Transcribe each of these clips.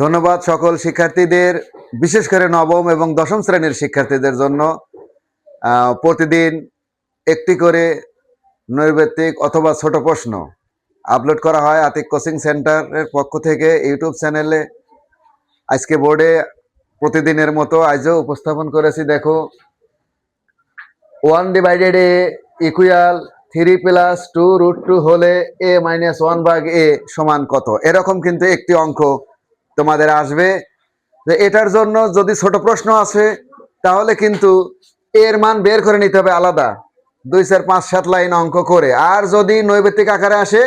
ধন্যবাদ সকল শিক্ষার্থীদের, বিশেষ করে নবম এবং দশম শ্রেণির শিক্ষার্থীদের জন্য। প্রতিদিন একটি করে নৈর্ব্যক্তিক অথবা ছোট প্রশ্ন আপলোড করা হয় আতিক কোচিং সেন্টারের পক্ষ থেকে ইউটিউব চ্যানেলে। আজকে বোর্ডে প্রতিদিনের মতো আজও উপস্থাপন করেছি, দেখো। One divided a equal three plus two root two হলে এ মাইনাস ওয়ান ভাগ এ সমান কত? এরকম কিন্তু একটি অঙ্ক তোমাদের আসবে। যে এটার জন্য যদি ছোট প্রশ্ন আসে, তাহলে কিন্তু এর মান বের করে নিতে হবে আলাদা। দুই চার পাঁচ সাত লাইন অঙ্ক করে। আর যদি নৈবেত্তিক আকারে আসে,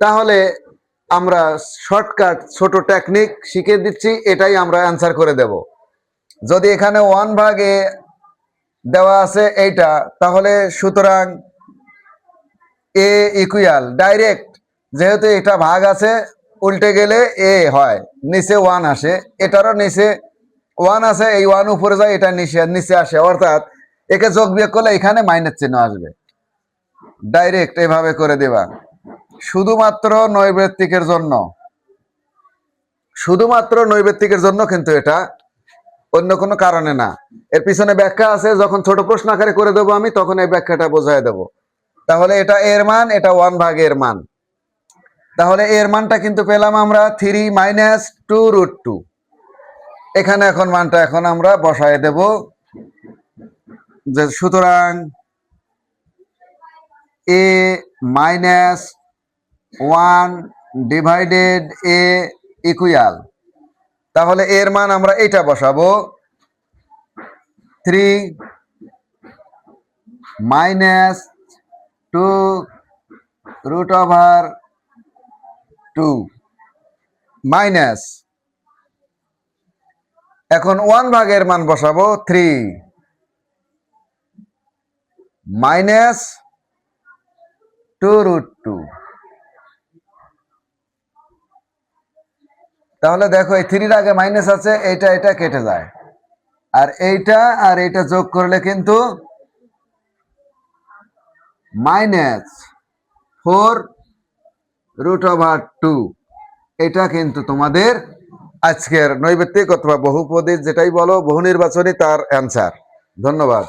তাহলে আমরা শর্টকাট ছোট টেকনিক শিখে দিচ্ছি, এটাই আমরা অ্যান্সার করে দেব। যদি এখানে ওয়ান ভাগে দেওয়া আছে এইটা, তাহলে সুতরাং এ ইকুয়াল ডাইরেক্ট যেহেতু এটা ভাগ আছে উল্টে গেলে এ হয়, নিচে ওয়ান আসে। এটারও নিচে ওয়ান আছে, এই ওয়ান উপরে যায়, এটা নিচে নিচে আসে। অর্থাৎ একে যোগ বিয়োগ করলে এখানে মাইনাস চিহ্ন আসবে। ডাইরেক্ট এভাবে করে দেবা। শুধুমাত্র নৈবৃত্তিকের জন্য। শুধুমাত্র নৈবৃত্তিকের জন্য কিন্তু এটা অন্য কোনো কারণে না। এর পিছনে ব্যাখ্যা আছে, যখন ছোট প্রশ্ন আকারে করে দেবো আমি, তখন এই ব্যাখ্যাটা বোঝায় দেব। তাহলে এটা এর মান, এটা ওয়ান ভাগ এর মান। তাহলে এর মানটা কিন্তু পেলাম আমরা three minus two root two এখানে এখন মানটা এখন আমরা বসায় দেব। যে সুতরাং a minus one divided a equal তাহলে এর মান আমরা এটা বসাবো। Three minus two root over two, minus, এখন ওয়ান ভাগের মান বসাবো, three, minus two root two. তাহলে দেখো, এই থ্রির আগে মাইনাস আছে, এইটা এটা কেটে যায়। আর এইটা আর এইটা যোগ করলে কিন্তু minus four root over two এটা কিন্তু তোমাদের আজকের নৈবেত্তিক অথবা বহুপদী যেটাই বলো, বহু নির্বাচনী তার অ্যান্সার ধন্যবাদ।